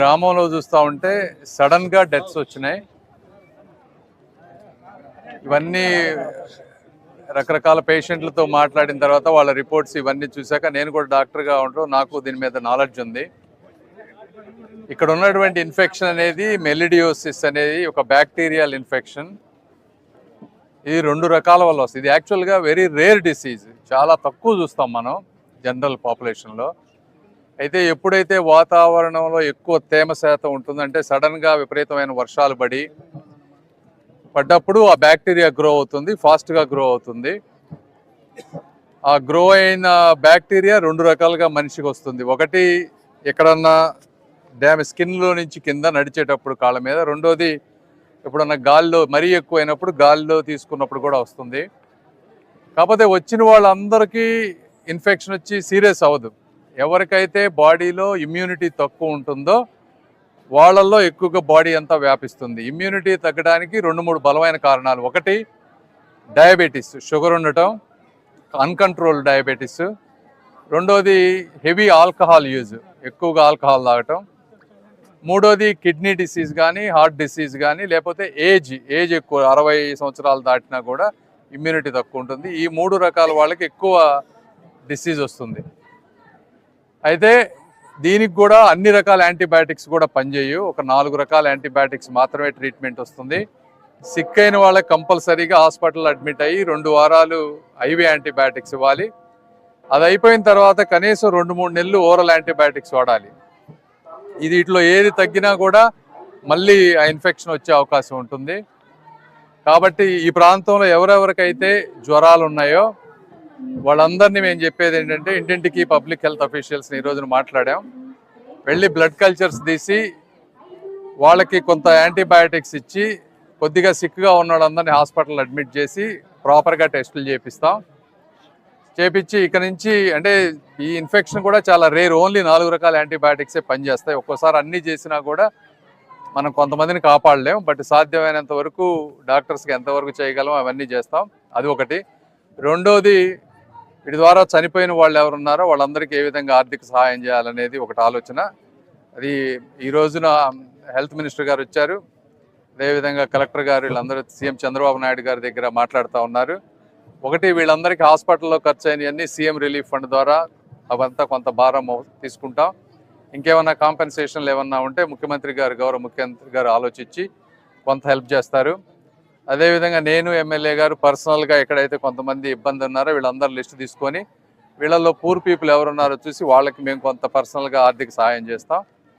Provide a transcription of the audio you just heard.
గ్రామంలో చూస్తూ ఉంటే సడన్గా డెత్స్ వచ్చినాయి. ఇవన్నీ రకరకాల పేషెంట్లతో మాట్లాడిన తర్వాత వాళ్ళ రిపోర్ట్స్ ఇవన్నీ చూశాక నేను కూడా డాక్టర్గా ఉంటాం నాకు దీని మీద నాలెడ్జ్ ఉంది. ఇక్కడ ఉన్నటువంటి ఇన్ఫెక్షన్ అనేది మెలిడియోసిస్ అనేది ఒక బ్యాక్టీరియల్ ఇన్ఫెక్షన్. ఇది రెండు రకాల వల్ల వస్తుంది. ఇది యాక్చువల్గా వెరీ రేర్ డిసీజ్. చాలా తక్కువ చూస్తాం మనం జనరల్ పాపులేషన్లో. అయితే ఎప్పుడైతే వాతావరణంలో ఎక్కువ తేమ శాతం ఉంటుందంటే సడన్గా విపరీతమైన వర్షాలు పడి పడ్డప్పుడు ఆ బ్యాక్టీరియా గ్రో అవుతుంది ఫాస్ట్గా గ్రో అవుతుంది. ఆ గ్రో అయిన బ్యాక్టీరియా రెండు రకాలుగా మనిషికి వస్తుంది. ఒకటి ఎక్కడన్నా డ్యామ్ స్కిన్లో నుంచి కింద నడిచేటప్పుడు కాళ్ళ మీద రెండోది ఎప్పుడన్నా గాల్లో మరీ ఎక్కువ అయినప్పుడు గాల్లో తీసుకున్నప్పుడు కూడా వస్తుంది. కాకపోతే వచ్చిన వాళ్ళందరికీ ఇన్ఫెక్షన్ వచ్చి సీరియస్ అవ్వదు. ఎవరికైతే బాడీలో ఇమ్యూనిటీ తక్కువ ఉంటుందో వాళ్ళల్లో ఎక్కువగా బాడీ అంతా వ్యాపిస్తుంది. ఇమ్యూనిటీ తగ్గడానికి రెండు మూడు బలమైన కారణాలు. ఒకటి డయాబెటీస్ షుగర్ ఉండటం అన్కంట్రోల్ డయాబెటీస్ రెండోది హెవీ ఆల్కహాల్ యూజ్ ఎక్కువగా ఆల్కహాల్ తాగటం. మూడోది కిడ్నీ డిసీజ్ కానీ హార్ట్ డిసీజ్ కానీ లేకపోతే ఏజ్ ఏజ్ ఎక్కువ అరవై సంవత్సరాలు దాటినా కూడా ఇమ్యూనిటీ తక్కువ ఉంటుంది. ఈ మూడు రకాల వాళ్ళకి ఎక్కువ డిసీజ్ వస్తుంది. అయితే దీనికి కూడా అన్ని రకాల యాంటీబయాటిక్స్ కూడా పనిచేయు. ఒక నాలుగు రకాల యాంటీబయాటిక్స్ మాత్రమే ట్రీట్మెంట్ వస్తుంది. సిక్ అయిన వాళ్ళకి కంపల్సరీగా హాస్పిటల్ అడ్మిట్ అయ్యి రెండు వారాలు ఐవీ యాంటీబయాటిక్స్ ఇవ్వాలి. అది అయిపోయిన తర్వాత కనీసం రెండు మూడు నెలలు ఓరల్ యాంటీబయాటిక్స్ వాడాలి. ఇది ఇట్లో ఏది తగ్గినా కూడా మళ్ళీ ఆ ఇన్ఫెక్షన్ వచ్చే అవకాశం ఉంటుంది. కాబట్టి ఈ ప్రాంతంలో ఎవరెవరికైతే జ్వరాలు ఉన్నాయో వాళ్ళందరినీ మేము చెప్పేది ఏంటంటే ఇంటింటికి పబ్లిక్ హెల్త్ అఫీషియల్స్ని ఈ రోజున మాట్లాడాం. వెళ్ళి బ్లడ్ కల్చర్స్ తీసి వాళ్ళకి కొంత యాంటీబయాటిక్స్ ఇచ్చి కొద్దిగా సిక్గా ఉన్న వాళ్ళందరినీ హాస్పిటల్ అడ్మిట్ చేసి ప్రాపర్గా టెస్టులు చేపిస్తాం. చేపించి ఇక నుంచి అంటే ఈ ఇన్ఫెక్షన్ కూడా చాలా రేర్ ఓన్లీ నాలుగు రకాల యాంటీబయాటిక్సే పనిచేస్తాయి. ఒక్కోసారి అన్నీ చేసినా కూడా మనం కొంతమందిని కాపాడలేం బట్ సాధ్యమైనంత వరకు డాక్టర్స్కి ఎంతవరకు చేయగలం అవన్నీ చేస్తాం. అది ఒకటి. రెండోది వీటి ద్వారా చనిపోయిన వాళ్ళు ఎవరున్నారో వాళ్ళందరికీ ఏ విధంగా ఆర్థిక సహాయం చేయాలనేది ఒకటి ఆలోచన. అది ఈ రోజున హెల్త్ మినిస్టర్ గారు వచ్చారు. అదేవిధంగా కలెక్టర్ గారు వీళ్ళందరూ సీఎం చంద్రబాబు నాయుడు గారి దగ్గర మాట్లాడుతూ ఉన్నారు. ఒకటి వీళ్ళందరికీ హాస్పిటల్లో ఖర్చు అయినవన్నీ సీఎం రిలీఫ్ ఫండ్ ద్వారా అవంతా కొంత భారం తీసుకుంటాం. ఇంకేమైనా కాంపెన్సేషన్లు ఏమన్నా ఉంటే ముఖ్యమంత్రి గారు గౌరవ ముఖ్యమంత్రి గారు ఆలోచించి కొంత హెల్ప్ చేస్తారు. అదేవిధంగా నేను ఎమ్మెల్యే గారు పర్సనల్గా ఎక్కడైతే కొంతమంది ఇబ్బంది ఉన్నారో వీళ్ళందరూ లిస్ట్ తీసుకొని వీళ్ళల్లో పూర్ పీపుల్ ఎవరున్నారో చూసి వాళ్ళకి మేము కొంత పర్సనల్గా ఆర్థిక సహాయం చేస్తాం.